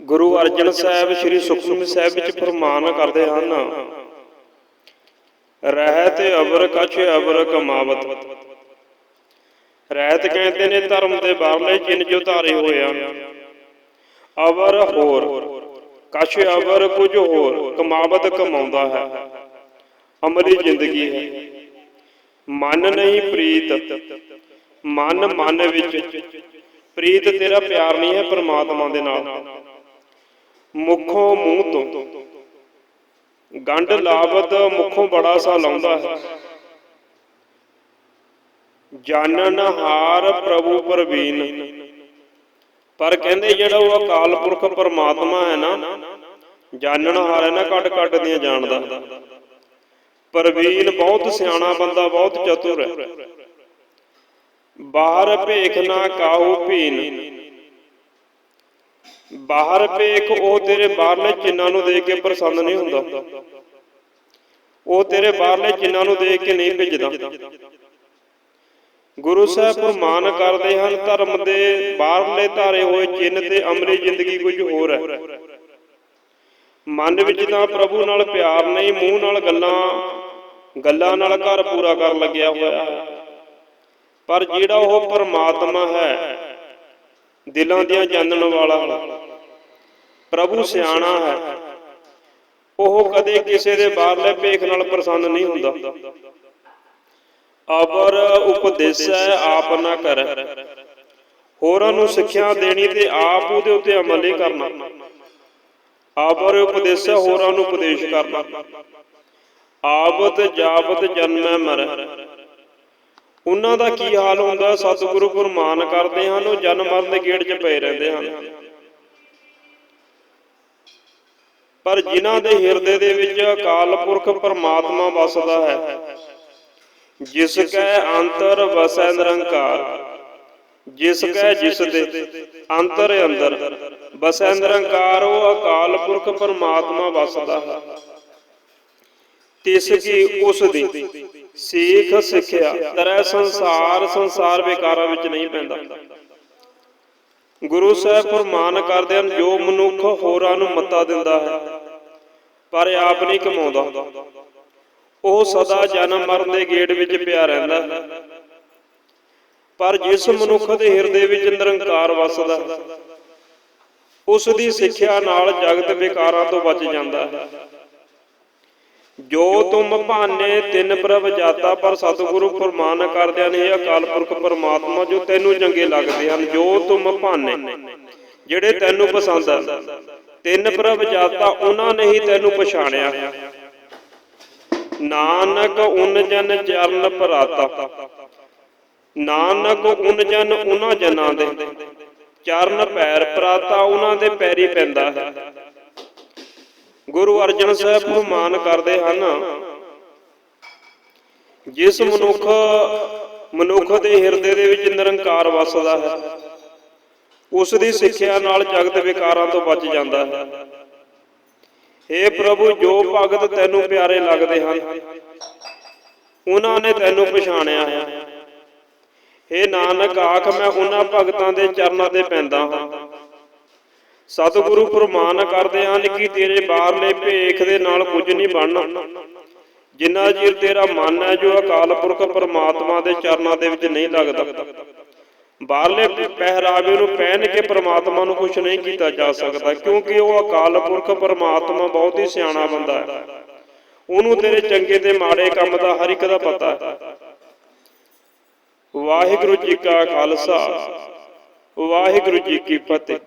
ਗੁਰੂ ਅਰਜਨ ਸਾਹਿਬ ਸ੍ਰੀ ਸੁਖਮਨੀ ਸਾਹਿਬ ਵਿੱਚ ਫਰਮਾਨ ਕਰਦੇ ਹਨ, ਰਹਿਤ ਅਬਰ ਕਛ ਅਬਰ ਕਮਾਵਤ। ਰਹਿਤ ਕਹਿੰਦੇ ਨੇ ਧਰਮ ਦੇ ਬਾਹਰਲੇ ਚਿੰਨ ਜੋ ਧਾਰੇ ਹੋਏ ਅਵਰ ਹੋਰ, ਕਛ ਅਵਰ ਕੁਝ ਹੋਰ, ਕਮਾਵਤ ਕਮਾਉਂਦਾ ਹੈ। ਅਮਰੀ ਜ਼ਿੰਦਗੀ ਹੈ। ਮਨ ਨਹੀਂ ਪ੍ਰੀਤ। ਮਨ ਮਨ ਵਿੱਚ। ਪ੍ਰੀਤ ਤੇਰਾ ਪਿਆਰ ਨਹੀਂ ਹੈ ਪਰਮਾਤਮਾ ਦੇ ਨਾਲ। ਮੁਖੋਂ ਮੂੰਹ ਤੋਂ। ਗੰਢ ਲਾਵਤ ਮੁਖੋਂ ਬੜਾ ਸਾ ਲਾਉਂਦਾ ਹੈ। ਜਾਣਨ ਹਾਰ ਪ੍ਰਭੂ ਪ੍ਰਵੀਨ। ਪਰ ਕਹਿੰਦੇ ਜਿਹੜਾ ਉਹ ਅਕਾਲ ਪੁਰਖ ਪਰਮਾਤਮਾ ਹੈ ਨਾ, ਜਾਣਨ ਹਾਰ ਹੈ ਨਾ ਕੱਟ ਕੱਟ ਦੀਆਂ ਜਾਣਦਾ ਪਰਵੀਨ ਬਹੁਤ ਸਿਆਣਾ ਬੰਦਾ, ਬਹੁਤ ਚਤੁਰ ਹੈ। ਬਾਹਰ ਭੇਖ ਨਾ ਕਾਹੂ ਭੀਨ। ਬਾਹਰ ਭੇਖ, ਉਹ ਤੇਰੇ ਬਾਹਰਲੇ ਚਿੰਨਾਂ ਨੂੰ ਦੇਖ ਕੇ ਪ੍ਰਸੰਨ ਨਹੀਂ ਹੁੰਦਾ। ਉਹ ਤੇਰੇ ਬਾਹਰਲੇ ਚਿੰਨਾਂ ਨੂੰ ਦੇਖ ਕੇ ਨਹੀਂ ਭਿੱਜਦਾ। ਗੁਰੂ ਸਾਹਿਬ ਫਰਮਾਨ ਕਰਦੇ ਹਨ, ਧਰਮ ਦੇ ਬਾਹਰਲੇ ਧਾਰੇ ਹੋਏ ਚਿੰਨ ਤੇ ਅਮਰੀ ਜ਼ਿੰਦਗੀ ਕੁਝ ਹੋਰ ਹੈ। ਮਨ ਵਿੱਚ ਤਾਂ ਪ੍ਰਭੂ ਨਾਲ ਪਿਆਰ ਨਹੀਂ, ਮੂੰਹ ਨਾਲ ਗੱਲਾਂ ਗੱਲਾਂ ਨਾਲ ਘਰ ਪੂਰਾ ਕਰਨ ਲੱਗਿਆ ਹੋਇਆ ਪਰ ਜਿਹੜਾ ਉਹ ਪਰਮਾਤਮਾ ਹੈ, ਦਿਲਾਂ ਦੀਆਂ ਜਾਣਨ ਵਾਲਾ ਪ੍ਰਭੂ ਸਿਆਣਾ ਹੈ। ਉਹ ਕਦੇ ਕਿਸੇ ਦੇ ਬਾਹਰਲੇ ਭੇਖ ਨਾਲ ਪ੍ਰਸੰਨ ਨਹੀਂ ਹੁੰਦਾ। ਅਬਰ ਉਪਦੇਸੈ ਆਪ ਨਾ ਕਰ। ਹੋਰਾਂ ਨੂੰ ਸਿੱਖਿਆ ਦੇਣੀ ਤੇ ਆਪ ਉਹਦੇ ਉੱਤੇ ਅਮਲ ਹੀ ਕਰਨਾ। ਅਬਰ ਉਪਦੇਸੈ ਹੋਰਾਂ ਨੂੰ ਉਪਦੇਸ਼ ਕਰਨਾ। ਆਵਤ ਜਾਵਤ ਜਨਮੈ ਮਰ। ਉਹਨਾਂ ਦਾ ਕੀ ਹਾਲ ਹੁੰਦਾ? ਸਤਿਗੁਰੂ ਗੁਰਮਾਨ ਕਰਦੇ ਹਨ, ਉਹ ਜਨਮ ਮਰਨ ਦੇ ਗੇੜ 'ਚ ਪਏ ਰਹਿੰਦੇ ਹਨ। ਪਰ ਜਿਨ੍ਹਾਂ ਦੇ ਹਿਰਦੇ ਦੇ ਵਿੱਚ ਅਕਾਲ ਪੁਰਖ ਪਰਮਾਤਮਾ ਵਸਦਾ ਹੈ, ਜਿਸ ਕੈ ਅੰਤਰ ਵਸੈ ਨਿਰੰਕਾਰ, ਜਿਸ ਕੈ ਜਿਸ ਦੇ ਅੰਤਰ ਅੰਦਰ ਵਸੈ ਨਿਰੰਕਾਰ, ਉਹ ਅਕਾਲ ਪੁਰਖ ਪਰਮਾਤਮਾ ਵਸਦਾ ਹੈ। ਤਿਸ ਕੀ ਉਸ ਦੀ ਸਿੱਖ ਸਿੱਖਿਆ, ਤਰੈ ਸੰਸਾਰ ਸੰਸਾਰ ਵਿਕਾਰਾਂ ਵਿੱਚ ਨਹੀਂ ਪੈਂਦਾ। ਗੁਰੂ ਸਾਹਿਬ ਫਰਮਾਨ ਕਰਦੇ ਹਨ, ਜੋ ਮਨੁੱਖ ਹੋਰਾਂ ਨੂੰ ਮੱਤਾ ਦਿੰਦਾ ਹੈ, ਪਰ ਆਪ ਨਹੀਂ ਕਮਾਉਂਦਾ। ਉਹ ਸਦਾ ਜਨਮ ਮਰਨ ਦੇ ਗੇੜ ਵਿੱਚ ਪਿਆ ਰਹਿੰਦਾ ਹੈ। ਪਰ ਜਿਸ ਮਨੁੱਖ ਦੇ ਹਿਰਦੇ ਵਿੱਚ ਨਿਰੰਕਾਰ ਵਸਦਾ ਹੈ, ਉਸ ਦੀ ਸਿੱਖਿਆ ਨਾਲ ਜਗਤ ਵਿਕਾਰਾਂ ਤੋਂ ਬਚ ਜਾਂਦਾ ਹੈ। ਜੋ ਤੁਮ ਭਾਨੇ ਤਿੰਨ ਪ੍ਰਭ ਜਾਤਾ ਪਰ ਸਤਿਗੁਰੂ ਫਰਮਾਨ ਕਰਦਿਆਂ ਨੇ ਅਕਾਲ ਪੁਰਖ ਪਰਮਾਤਮਾ ਜੋ ਤੈਨੂੰ ਚੰਗੇ ਲੱਗਦੇ ਹਨ, ਜੋ ਤੁਮ ਭਾਨੇ। ਜਿਹੜੇ ਤੈਨੂੰ ਪਸੰਦ ਆ ਤਿੰਨ ਪ੍ਰਭ ਜਾਤਾ, ਉਹਨਾਂ ਨੇ ਹੀ ਤੈਨੂੰ ਪਛਾਣਿਆ। ਨਾਨਕ ਉਨ ਜਨ ਚਰਨ ਭਰਾਤਾ। ਨਾਨਕ ਉਨ ਜਨ ਉਹਨਾਂ ਜਨਾਂ ਦੇ। ਚਰਨ ਪੈਰ ਭਰਾਤਾ, ਉਹਨਾਂ ਦੇ ਪੈਰੀ ਪੈਂਦਾ ਹੈ। ਗੁਰੂ ਅਰਜਨ ਸਾਹਿਬ ਫਰਮਾਨ ਕਰਦੇ ਹਨ। ਜਿਸ ਮਨੁੱਖ ਮਨੁੱਖ ਦੇ ਹਿਰਦੇ ਦੇ ਵਿੱਚ ਨਿਰੰਕਾਰ ਵਸਦਾ ਹੈ ਉਸ ਦੀ ਸਿੱਖਿਆ ਨਾਲ ਜਗਤ ਵਿਕਾਰਾਂ ਤੋਂ ਬਚ ਜਾਂਦਾ ਹੈ। ਏ ਪ੍ਰਭੂ, ਜੋ ਭਗਤ ਤੈਨੂੰ ਪਿਆਰੇ ਲੱਗਦੇ ਹਨ, ਉਹਨਾਂ ਨੇ ਤੈਨੂੰ ਪਛਾਣਿਆ ਹੈ। ਏ ਨਾਨਕ, ਆਖ ਮੈਂ ਉਹਨਾਂ ਭਗਤਾਂ ਦੇ ਚਰਨਾਂ ਤੇ ਪੈਂਦਾ ਹਾਂ। ਸਤਿਗੁਰੂ ਫਰਮਾਨ ਕਰਦੇ ਹਨ ਕਿ ਤੇਰੇ ਬਾਹਰਲੇ ਭੇਖ ਦੇ ਨਾਲ ਕੁਝ ਨਹੀਂ ਬਣਨਾ। ਜਿੰਨਾ ਚਿਰ ਤੇਰਾ ਮਨ ਹੈ ਜੋ ਅਕਾਲ ਪੁਰਖ ਪਰਮਾਤਮਾ ਦੇ ਚਰਨਾਂ ਦੇ ਵਿੱਚ ਨਹੀਂ ਲੱਗਦਾ। ਬਾਹਰਲੇ ਪਹਿਰਾਵੇ ਨੂੰ ਪਹਿਨ ਕੇ ਪਰਮਾਤਮਾ ਨੂੰ ਕੁਝ ਨਹੀਂ ਕੀਤਾ ਜਾ ਸਕਦਾ, ਕਿਉਂਕਿ ਉਹ ਅਕਾਲ ਪੁਰਖ ਪਰਮਾਤਮਾ ਬਹੁਤ ਹੀ ਸਿਆਣਾ ਬੰਦਾ ਹੈ। ਉਹਨੂੰ ਤੇਰੇ ਚੰਗੇ ਤੇ ਮਾੜੇ ਕੰਮ ਦਾ ਹਰ ਇੱਕ ਦਾ ਪਤਾ ਹੈ। ਵਾਹਿਗੁਰੂ ਜੀ ਕਾ ਖਾਲਸਾ, ਵਾਹਿਗੁਰੂ ਜੀ ਕੀ ਫਤਿਹ।